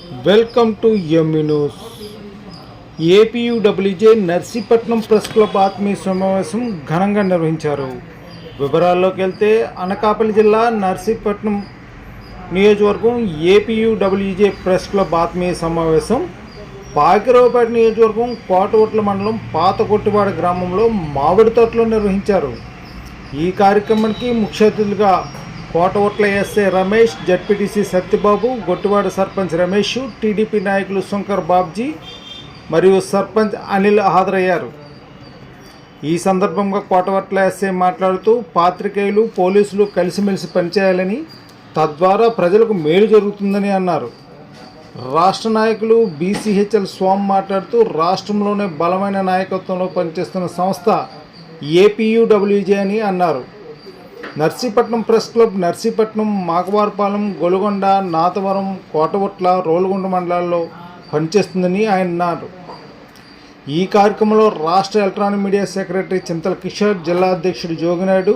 Welcome to Yummy APUWJ Narsipatnam press club ఆత్మీయ సమావేశం ఘనంగా నిర్వహించారు. వివరాల్లోకి వెళ్తే అనకాపల్లి జిల్లా నర్సీపట్నం నియోజకవర్గం ఏపీయూడబ్ల్యూజే ప్రెస్ క్లబ్ ఆత్మీయ సమావేశం. పాకిరావుపేట నియోజకవర్గం కోటవట్ల మండలం పాత కొట్టివాడ గ్రామంలో మామిడి తోటలో నిర్వహించారు. ఈ కార్యక్రమానికి ముఖ్య అతిథులుగా Kotavatla SA Ramesh ZPTC Satyababu Gottivada sarpanch Ramesh TDP నాయకులు శంకర్ బాబ్జీ మరియు సర్పంచ్ అనిల్ హాజరయ్యారు. ఈ సందర్భంగా కోటవట్ల ఎస్ఏ మాట్లాడుతూ పాత్రికేయులు పోలీసులు కలిసిమెలిసి పనిచేయాలని తద్వారా ప్రజలకు మేలు జరుగుతుందని అన్నారు. రాష్ట్ర నాయకులు బీసీహెచ్ఎల్ స్వామి మాట్లాడుతూ రాష్ట్రంలోనే బలమైన నాయకత్వంలో పనిచేస్తున్న సంస్థ ఏపీయూడబ్ల్యూజే అని అన్నారు. నర్సీపట్నం ప్రెస్ క్లబ్ నర్సీపట్నం మాకవారపాలెం గొలుగొండ నాతవరం కోటవట్ల రోలుగొండ మండలాల్లో పనిచేస్తుందని ఆయన అన్నారు. ఈ కార్యక్రమంలో రాష్ట్ర electronic media secretary Chintala Kishore జిల్లా అధ్యక్షుడు జోగినాయుడు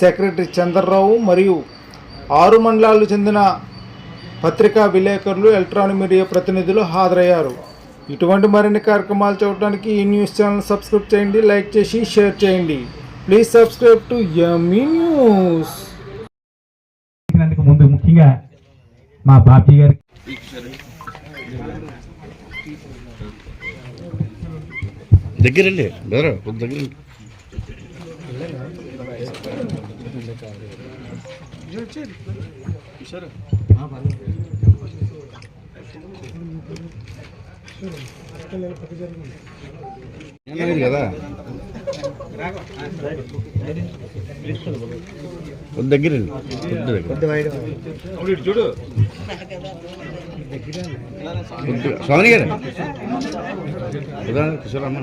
సెక్రటరీ చంద్రరావు మరియు ఆరు మండలాలకు చెందిన పత్రికా విలేకరులు ఎలక్ట్రానిక్ మీడియా ప్రతినిధులు హాజరయ్యారు. ఇటువంటి మరిన్ని కార్యక్రమాలు చూడడానికి ఈ న్యూస్ ఛానల్ సబ్స్క్రైబ్ చేయండి లైక్ చేసి షేర్ చేయండి. Please subscribe to Yummy news ముందు ముఖ్యంగా మా బాబ్జీ గారికి దగ్గరండి దగ్గర కదా? దగ్గర చూడు స్వామి గారు ఉదాహరణ కిషోర్ అమ్మ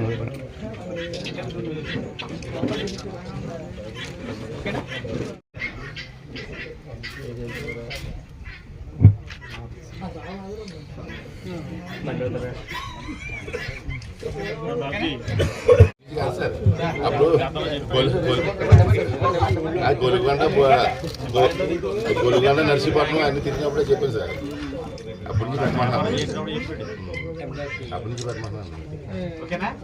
అప్పుడు గొలుగొండ గొలుగొండ నర్సీపట్నం అన్ని తిరిగినప్పుడే చెప్పాను సార్. అప్పటి నుంచి పెట్టమంటున్నాను. అప్పటి నుంచి పెట్టమంటున్నాను.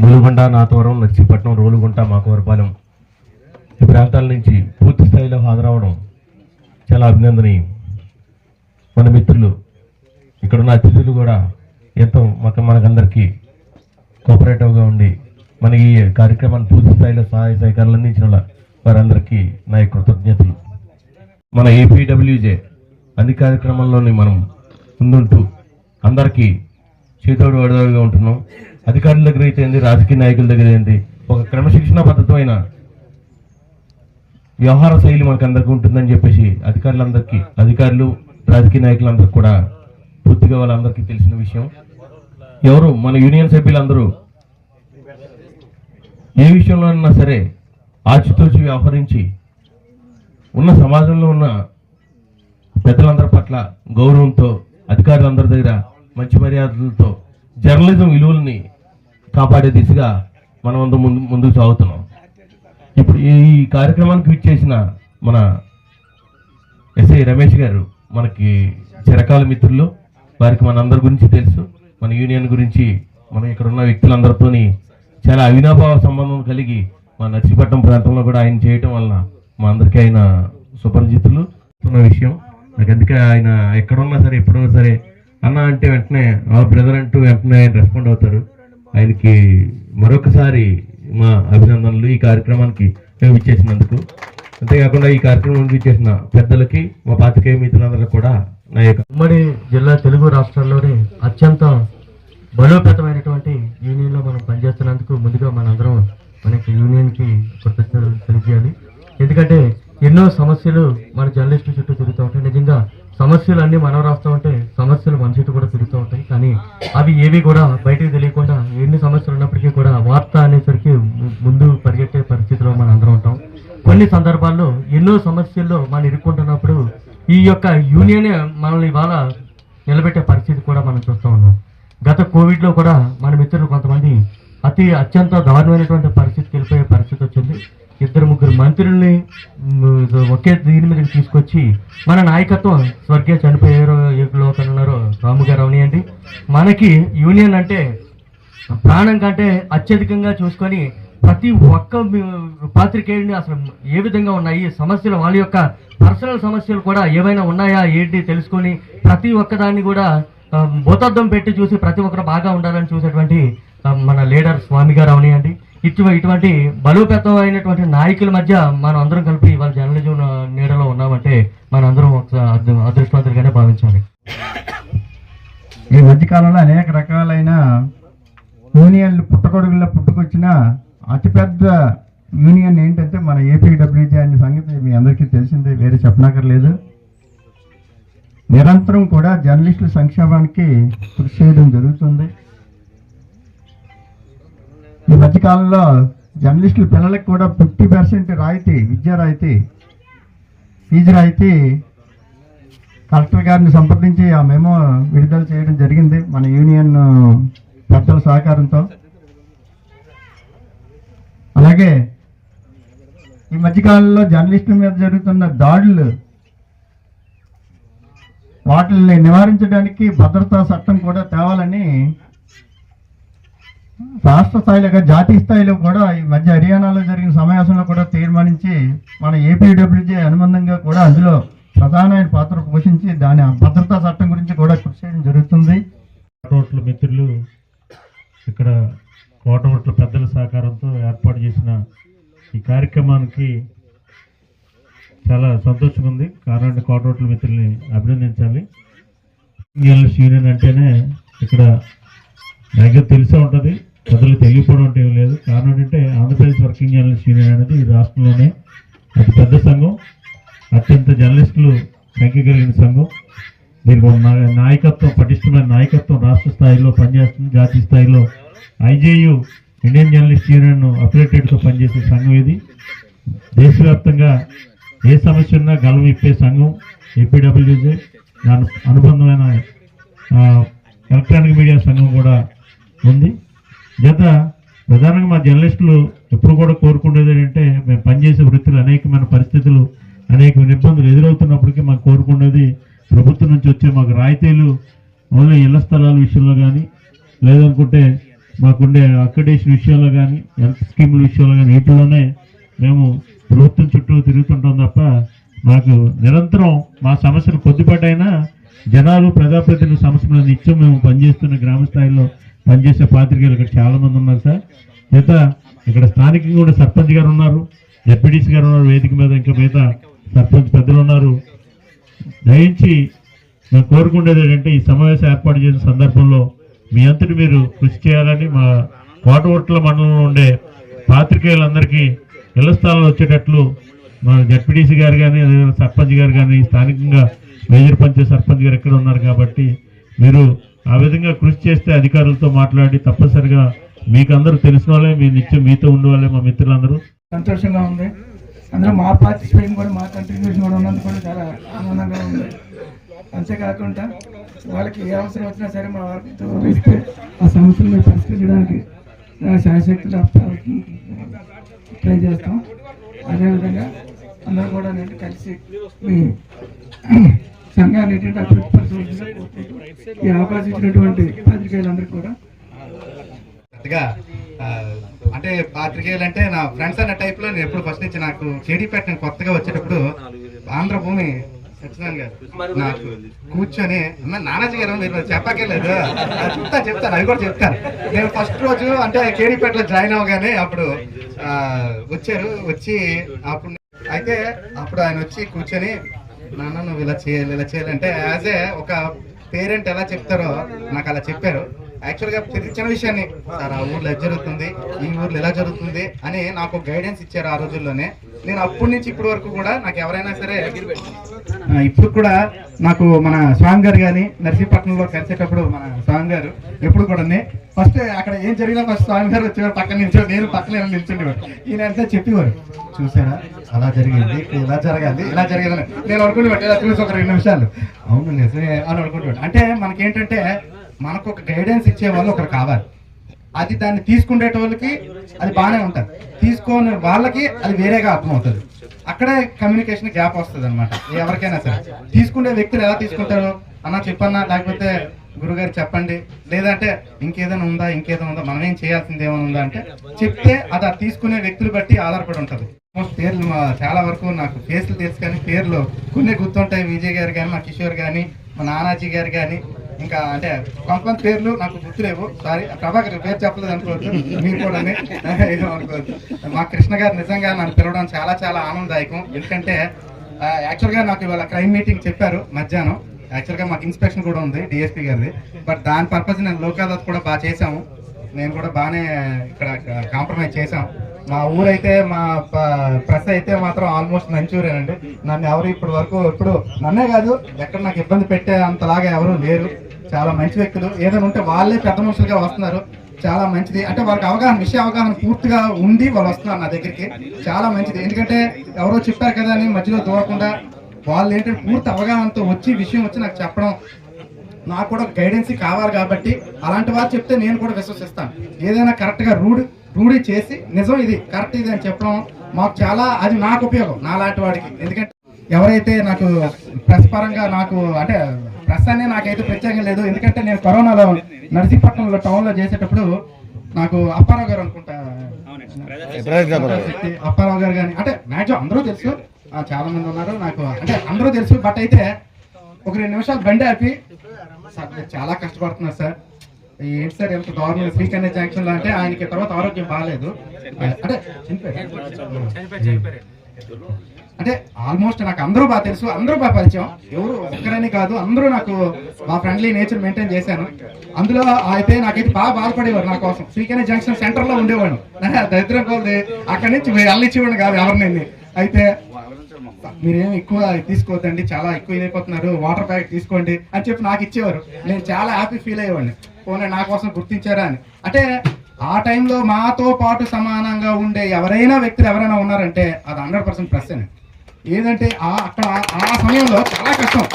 ములుగొండ నాతవరం నర్సీపట్నం రోలుగుంట మాకవరపాలెం ఈ ప్రాంతాల నుంచి పూర్తి స్థాయిలో హాజరవడం చాలా అభినందనీయం. మన మిత్రులు ఇక్కడున్న అతిథులు కూడా ఎంతో మాకు మనకందరికీ కోఆపరేటివ్గా ఉండి మన ఈ కార్యక్రమాన్ని పూర్తి స్థాయిలో సహాయ సహకారాలు అందించిన వారందరికీ నా యొక్క కృతజ్ఞతలు. మన ఏపీడబ్ల్యూజే అన్ని కార్యక్రమాల్లోని మనం ముందుంటూ అందరికీ చేతోడు వడదోడుగా ఉంటున్నాం. అధికారుల దగ్గర అయితే ఏంది రాజకీయ నాయకుల దగ్గర ఏంది ఒక క్రమశిక్షణ పద్ధతమైన వ్యవహార శైలి మనకు అందరికీ ఉంటుందని చెప్పేసి అధికారులందరికీ అధికారులు రాజకీయ నాయకులందరికీ కూడా పూర్తిగా వాళ్ళందరికీ తెలిసిన విషయం. ఎవరు? మన యూనియన్ సభ్యులందరూ. ఏ విషయంలో అన్నా సరే ఆచితూచి వ్యవహరించి ఉన్న సమాజంలో ఉన్న పెద్దలందరి పట్ల గౌరవంతో అధికారులందరి దగ్గర మంచి మర్యాదలతో జర్నలిజం విలువల్ని కాపాడే దిశగా మనం అందరం ముందు ముందుకు సాగుతున్నాం. ఇప్పుడు ఈ కార్యక్రమానికి విచ్చేసిన మన ఎస్ఐ రమేష్ గారు మనకి చిరకాల మిత్రులు. వారికి మన అందరి గురించి తెలుసు. మన యూనియన్ గురించి మనం ఇక్కడ ఉన్న వ్యక్తులందరితోని చాలా అవినాభావ సంబంధం కలిగి మన నర్సీపట్నం ప్రాంతంలో కూడా ఆయన చేయటం వలన మా అందరికీ ఆయన సుపరిచితులు. ఉన్న విషయం. నాకు అందుకే ఆయన ఎక్కడున్నా సరే ఎప్పుడున్నా సరే అన్న అంటే వెంటనే ఆ బ్రదర్ అంటూ వెంటనే ఆయన రెస్పాండ్ అవుతారు. ఆయనకి మరొకసారి మా అభినందనలు ఈ కార్యక్రమానికి మేము ఇచ్చేసినందుకు అంతేకాకుండా ఈ కార్యక్రమం ఇచ్చేసిన పెద్దలకి మా పాతికేయ మిత్రులందరూ కూడా నా యొక్క ఉమ్మడి జిల్లా తెలుగు రాష్ట్రాల్లోని అత్యంత బలోపేతమైనటువంటి యూనియన్లో మనం పనిచేస్తున్నందుకు ముందుగా మనందరం మనకి యూనియన్కి కృతజ్ఞతలు తెలియజేయాలి. ఎందుకంటే ఎన్నో సమస్యలు మన జర్నలిస్టుల చుట్టూ తిరుగుతూ ఉంటాయి. నిజంగా సమస్యలు అన్ని మనం రాస్తూ ఉంటే సమస్యలు మన చుట్టూ కూడా తిరుగుతూ ఉంటాయి. కానీ అవి ఏవి కూడా బయటకు తెలియకుండా ఎన్ని సమస్యలు ఉన్నప్పటికీ కూడా వార్త అనేసరికి ముందు పరిగెట్టే పరిస్థితిలో మనం అందరం ఉంటాం. కొన్ని సందర్భాల్లో ఎన్నో సమస్యల్లో మనం ఇరుక్కుంటున్నప్పుడు ఈ యొక్క యూనియనే మనల్ని ఇవాళ నిలబెట్టే పరిస్థితి కూడా మనం చూస్తూ ఉన్నాం. గత కోవిడ్లో కూడా మన మిత్రులు కొంతమంది అతి అత్యంత దారుణమైనటువంటి పరిస్థితికి వెళ్ళిపోయే పరిస్థితి వచ్చింది. ఇద్దరు ముగ్గురు మంత్రుల్ని ఒకే దీని మీద తీసుకొచ్చి మన నాయకత్వం స్వర్గీయ చనిపోయారో లోకన్నారు రాము గారు అవనియండి మనకి యూనియన్ అంటే ప్రాణం కంటే అత్యధికంగా చూసుకొని ప్రతి ఒక్క పాత్రికేయుడిని అసలు ఏ విధంగా ఉన్నాయి సమస్యలు వాళ్ళ యొక్క పర్సనల్ సమస్యలు కూడా ఏమైనా ఉన్నాయా ఏంటి తెలుసుకొని ప్రతి ఒక్కదాన్ని కూడా ఆ, భూతద్దం పెట్టి చూసి ప్రతి ఒక్కరు బాగా ఉండాలని చూసేటువంటి మన లీడర్ స్వామి గారు అవనియండి ఇటు ఇటువంటి బలోపేతమైనటువంటి నాయకుల మధ్య మనం అందరం కలిపి ఇవాళ జర్నలిజం నీడలో ఉన్నామంటే మనందరం ఒక అదృష్టవంతులుగానే భావించాలి. ఈ మధ్యకాలంలో అనేక రకాలైన యూనియన్లు పుట్టగొడుగుల్లో పుట్టుకొచ్చిన అతిపెద్ద యూనియన్ ఏంటంటే మన ఏపీడబ్ల్యూజే అనే సంగతి మీ అందరికీ తెలిసిందే వేరే చెప్పనక్కర్లేదు. నిరంతరం కూడా జర్నలిస్టుల సంక్షేమానికి కృషి చేయడం జరుగుతుంది. ఈ మధ్యకాలంలో జర్నలిస్టుల పిల్లలకు కూడా ఫిఫ్టీ పర్సెంట్ రాయితీ విద్యా రాయితీ ఫీజు రాయితీ కలెక్టర్ గారిని సంప్రదించి ఆ మేము విడుదల చేయడం జరిగింది మన యూనియన్ పెద్దల సహకారంతో. అలాగే ఈ మధ్యకాలంలో జర్నలిస్టుల మీద జరుగుతున్న దాడులు వాటిని నివారించడానికి భద్రతా చట్టం కూడా తేవాలని రాష్ట్ర స్థాయిలో జాతీయ స్థాయిలో కూడా ఈ మధ్య హర్యానాలో జరిగిన సమావేశంలో కూడా తీర్మానించి మన ఏపీడబ్ల్యూజే అనుబంధంగా కూడా అందులో ప్రధానమైన పాత్ర పోషించి దాని భద్రతా చట్టం గురించి కూడా కృషి చేయడం జరుగుతుంది. కోటోట్ల మిత్రులు ఇక్కడ కోటోట్ల పెద్దల సహకారంతో ఏర్పాటు చేసిన ఈ కార్యక్రమానికి చాలా సంతోషంగా ఉంది. కారణం కోటోట్ల మిత్రుల్ని అభినందించాలి. యూనియన్ అంటేనే ఇక్కడ దగ్గర తెలిసే ఉంటుంది. ప్రజలు తెలియకపోవడం అంటే లేదు. కారణం ఏంటంటే ఆంధ్రప్రదేశ్ వర్కింగ్ జర్నలిస్ట్ యూనియన్ అనేది ఈ రాష్ట్రంలోనే అతి పెద్ద సంఘం. అత్యంత జర్నలిస్టులు సంఖ్య కలిగిన సంఘం. దీనికి నాయకత్వం పటిష్టమైన నాయకత్వం రాష్ట్ర స్థాయిలో పనిచేస్తుంది. జాతీయ స్థాయిలో ఐజేయు ఇండియన్ జర్నలిస్ట్ యూనియన్ అఫిలేటెడ్తో పనిచేసే సంఘం ఇది. దేశవ్యాప్తంగా ఏ సమస్య ఉన్నా గలం ఇప్పే సంఘం ఏపీడబ్ల్యూజే దాని అనుబంధమైన ఎలక్ట్రానిక్ మీడియా సంఘం కూడా ఉంది. గత ప్రధానంగా మా జర్నలిస్టులు ఎప్పుడు కూడా కోరుకునేది ఏంటంటే మేము పనిచేసే వృత్తిలో అనేకమైన పరిస్థితులు అనేకమైన ఇబ్బందులు ఎదురవుతున్నప్పటికీ మాకు కోరుకునేది ప్రభుత్వం నుంచి వచ్చే మాకు రాయితీలు ఓన్లీ ఇళ్ళ స్థలాల విషయంలో కానీ లేదనుకుంటే మాకుండే అక్కడేషన్ విషయంలో కానీ హెల్త్ స్కీముల విషయంలో కానీ వీటిలోనే మేము ప్రభుత్వం చుట్టూ తిరుగుతుంటాం తప్ప మాకు నిరంతరం మా సమస్యలు కొద్దిపాటైనా జనాలు ప్రజాప్రతినిధుల సమస్యలు నిత్యం మేము పనిచేస్తున్న గ్రామ స్థాయిలో పనిచేసే పాత్రికేయులు ఇక్కడ చాలామంది ఉన్నారు సార్. మిగతా ఇక్కడ స్థానికంగా కూడా సర్పంచ్ గారు ఉన్నారు డిప్యూటీసీ గారు ఉన్నారు వేదిక మీద ఇంకా మిగతా సర్పంచ్ పెద్దలు ఉన్నారు. దయించి మేము కోరుకునేది ఏంటంటే ఈ సమావేశం ఏర్పాటు చేసిన సందర్భంలో మీ అంతటి మీరు కృషి చేయాలని మా కోటవట్ల మండలంలో ఉండే పాత్రికేయులందరికీ ఇళ్ళ స్థలాలు వచ్చేటట్లు మా జడ్పీటీసీ గారు కానీ అదేవిధంగా సర్పంచ్ గారు కానీ స్థానికంగా మేజర్ పంచాయత్ సర్పంచ్ గారు ఎక్కడ ఉన్నారు కాబట్టి మీరు ఆ విధంగా కృషి చేస్తే అధికారులతో మాట్లాడి తప్పనిసరిగా మీకు అందరూ తెలిసిన వాళ్ళే మీ నిత్యం మీతో ఉండేవాళ్ళే మా మిత్రులందరూ. సంతోషంగా ఉంది. అందులో మా పార్టిసిపేషన్ కూడా మా కంట్రిబ్యూషన్ కూడా ఉన్నందుకు కూడా చాలా ఆనందంగా ఉంది. అంతేకాకుండా వాళ్ళకి ఏ అవసరం వచ్చినా సరే మా వారితో వేస్తే ఆ సమస్యలు మేము పరిష్కరించడానికి ఆ, ట్రై చేస్తాం. అదేవిధంగా అందరూ కూడా నేను కలిసి మీ సంఘాన్ని ఏంటంటే అభివృద్ధి ఈ అవకాశం ఇచ్చినటువంటి పాత్రికేయులందరికీ కూడా. అంటే పాత్రికేయులు అంటే నా ఫ్రెండ్స్ అన్న టైప్లో నేను ఎప్పుడు ఫస్ట్ నుంచి నాకు కేడీపేట నేను కొత్తగా వచ్చేటప్పుడు ఆంధ్రభూమి సత్యనారాయణ గారు నాకు కూర్చొని నానాజీ గారు మీరు చెప్పకేలేదు చెప్తాను చెప్తాను అవి కూడా చెప్తాను. నేను ఫస్ట్ రోజు అంటే కేడీపేటలో జాయిన్ అవగానే అప్పుడు వచ్చారు వచ్చి అప్పుడు అయితే అప్పుడు ఆయన వచ్చి కూర్చొని నాన్న నువ్వు ఇలా చేయాలి ఇలా చేయాలి అంటే యాజ్ ఏ ఒక పేరెంట్ ఎలా చెప్తారో నాకు అలా చెప్పారు. యాక్చువల్గా గా చిన్న విషయాన్ని సార్ ఆ ఊర్లో జరుగుతుంది ఈ ఊర్లో ఎలా జరుగుతుంది అని నాకు గైడెన్స్ ఇచ్చారు ఆ రోజుల్లోనే. నేను అప్పటి నుంచి ఇప్పటి వరకు కూడా నాకు ఎవరైనా సరే ఇప్పుడు కూడా నాకు మన స్వామి గారు కానీ నర్సీపట్నంలో కలిసేటప్పుడు మన స్వామి గారు ఎప్పుడు కూడా ఫస్ట్ అక్కడ ఏం జరిగినా ఫస్ట్ స్వామి గారు వచ్చేవారు పక్కన నిల్చో నేను పక్కన నిల్చుండేవారు ఈయన అంతా చెప్పేవారు చూసారా అలా జరిగింది ఇలా జరగాలి ఇలా జరగాలి నేను అనుకునేవాడు ఇలా చూసి ఒక రెండు నిమిషాలు. అవును నిజమే అని అనుకుంటున్నాడు అంటే మనకేంటంటే మనకు ఒక గైడెన్స్ ఇచ్చే వాళ్ళు ఒకరు కావాలి. అది దాన్ని తీసుకునేటోళ్ళకి అది బాగానే ఉంటుంది. తీసుకోని వాళ్ళకి అది వేరేగా అర్థమవుతుంది. అక్కడే కమ్యూనికేషన్ గ్యాప్ వస్తుంది అనమాట ఎవరికైనా సరే. తీసుకునే వ్యక్తులు ఎలా తీసుకుంటారు? అన్న చెప్పన్నా లేకపోతే గురుగారు చెప్పండి. లేదంటే ఇంకేదైనా ఉందా ఇంకేదైనా ఉందా మనం ఏం చేయాల్సింది ఏమైనా ఉందా అంటే చెప్తే అది ఆ తీసుకునే వ్యక్తులు బట్టి ఆధారపడి ఉంటుంది. మోస్ట్ పేర్లు చాలా వరకు నాకు ఫేస్లు తెలుసు కానీ పేర్లు కొన్ని గుర్తుంటాయి. విజయ్ గారు కానీ మా కిషోర్ కానీ మా నానాజీ గారు కానీ. ఇంకా అంటే కొంతమంది పేర్లు నాకు గుర్తులేవు. సారీ ప్రభాకర్ పేరు చెప్పలేదు అనుకోవచ్చు మీరు కూడా ఏదో మా కృష్ణ గారు నిజంగా నన్ను పిలవడం చాలా చాలా ఆనందదాయకం. ఎందుకంటే యాక్చువల్గా నాకు ఇవాళ క్రైమ్ మీటింగ్ చెప్పారు మధ్యాహ్నం. యాక్చువల్గా మాకు ఇన్స్పెక్షన్ కూడా ఉంది డిఎస్పీ గారిది. బట్ దాని పర్పస్ నేను లోకాదాత్ కూడా బాగా చేశాము. నేను కూడా బాగానే ఇక్కడ కాంప్రమైజ్ చేశాము మా ఊరైతే మా ప్రెస్ అయితే మాత్రం ఆల్మోస్ట్ మంచూరియన్ అండి నన్ను ఎవరు ఇప్పటి వరకు ఇప్పుడు నన్నే కాదు ఎక్కడ నాకు ఇబ్బంది పెట్టే అంతలాగా ఎవరు లేరు. చాలా మంచి వ్యక్తులు. ఏదైనా ఉంటే వాళ్ళే పెద్ద మనుషులుగా వస్తున్నారు. చాలా మంచిది. అంటే వాళ్ళకి అవగాహన విషయ అవగాహన పూర్తిగా ఉంది వాళ్ళు వస్తున్నారు నా దగ్గరికి. చాలా మంచిది. ఎందుకంటే ఎవరో చెప్పారు కదా అని మధ్యలో దూరకుండా వాళ్ళు ఏంటంటే పూర్తి అవగాహనతో వచ్చి విషయం వచ్చి నాకు చెప్పడం నాకు కూడా గైడెన్స్ కావాలి కాబట్టి అలాంటి వారు చెప్తే నేను కూడా విశ్వసిస్తాను. ఏదైనా కరెక్ట్గా రూఢి రూఢి చేసి నిజం ఇది కరెక్ట్ ఇది అని చెప్పడం మాకు చాలా అది నాకు ఉపయోగం నా లాంటి వాడికి. ఎందుకంటే ఎవరైతే నాకు ప్రెస్ పరంగా నాకు అంటే ప్రెస్ అనే నాకైతే ప్రత్యేకంగా లేదు. ఎందుకంటే నేను కరోనాలో నర్సీపట్నంలో టౌన్లో చేసేటప్పుడు నాకు అప్పారావు గారు అనుకుంటా. అప్పారావు గారు కానీ అంటే మ్యాక్సిమం అందరూ తెలుసు. ఆ, చాలా మంది ఉన్నారు. నాకు అంటే అందరూ తెలుసు బట్ అయితే ఒక రెండు నిమిషాలు బండి ఆపి సార్ చాలా కష్టపడుతున్నారు సార్. ఏంటి సార్ ఎంత దారుణం శ్రీకన్య జంక్షన్లో అంటే ఆయనకి తర్వాత ఆరోగ్యం బాగాలేదు అంటే చనిపోయారు. అంటే ఆల్మోస్ట్ నాకు అందరూ బాగా తెలుసు అందరూ బాగా పరిచయం. ఎవరు ఒక్కరని కాదు అందరూ నాకు మా ఫ్రెండ్లీ నేచర్ మెయింటైన్ చేశాను అందులో అయితే నాకైతే బాగా బాధపడేవారు నా కోసం. శ్రీకన్య జంక్షన్ సెంటర్లో ఉండేవాడు దరిద్రం కోల్ది అక్కడి నుంచి వెళ్ళిచ్చేవాడు కాదు ఎవరిని అయితే మీరేం ఎక్కువ తీసుకోవద్దండి చాలా ఎక్కువ ఇదైపోతున్నారు వాటర్ ప్యాకెట్ తీసుకోండి అని చెప్పి నాకు ఇచ్చేవారు. నేను చాలా హ్యాపీ ఫీల్ అయ్యేవాడిని. పోనీ నా కోసం గుర్తించారా అని. అంటే ఆ టైంలో మాతో పాటు సమానంగా ఉండే ఎవరైనా వ్యక్తులు ఎవరైనా ఉన్నారంటే అది హండ్రెడ్ పర్సెంట్ ప్లస్ ఏదంటే ఆ అక్కడ ఆ సమయంలో చాలా కష్టం.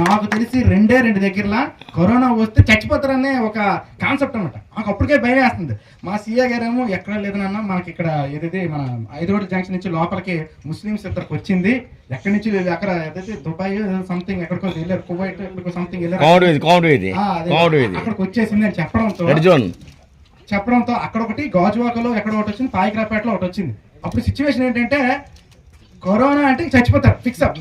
నాకు తెలిసి రెండే రెండు దగ్గరలా కరోనా వస్తే చచ్చిపోతారనే ఒక కాన్సెప్ట్ అనమాట నాకు అప్పటికే భయం వేస్తుంది. మా సీఏ గారేమో ఎక్కడ లేదనన్నా మనకి ఇక్కడ ఏదైతే మన ఐదుగోడ జంక్షన్ నుంచి లోపలికి ముస్లిమ్స్ ఇద్దరికి వచ్చింది. ఎక్కడి నుంచి అక్కడ ఏదైతే దుబాయ్ సంథింగ్ ఎక్కడికో వెళ్ళారు కువైట్ ఎక్కడికో సంథింగ్ వెళ్ళారు. అక్కడికి వచ్చేసింది అని చెప్పడంతో చెప్పడంతో అక్కడ ఒకటి గాజువాకలో ఎక్కడ ఒకటి వచ్చింది పాయిగ్రాపేటలో ఒకటి వచ్చింది. అప్పుడు సిచ్యువేషన్ ఏంటంటే కరోనా అంటే చచ్చిపోతారు ఫిక్స్ అప్